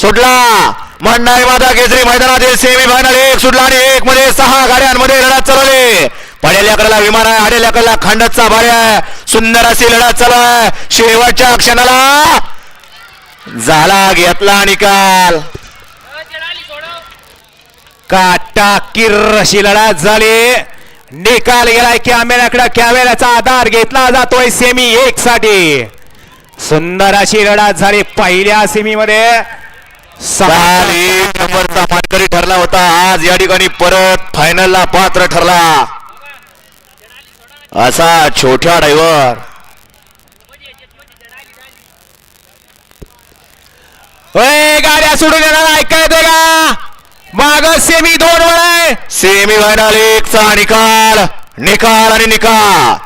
सुटला. मंडाई माता केसरी मैदानातील सेमी फायनल एक सुटला आणि एक मध्ये सहा गाड्यांमध्ये लढत चालवली. पडेल्याकडला विमान आहे आडेल खंडतचा आहे. सुंदर अशी लढत चालू आहे. शेवटच्या क्षणाला झाला घेतला निकाल. काटा किर्र अशी लढत झाली. निकाल गेलाय कॅमेऱ्याकडे. कॅमेऱ्याचा आधार घेतला जातोय सेमी एक साठी. सुंदर अशी लढत झाली पहिल्या सेमीमध्ये एक नंबरचा मानकरी ठरला होता. आज या ठिकाणी परत फायनलला पात्र ठरला. असा छोट्या ड्रायव्हर गाड्या सोडून येणार ऐका येते का? माग सेमी दोन आहे. सेमी फायनल एकचा निकाल. निकाल आणि निकाल.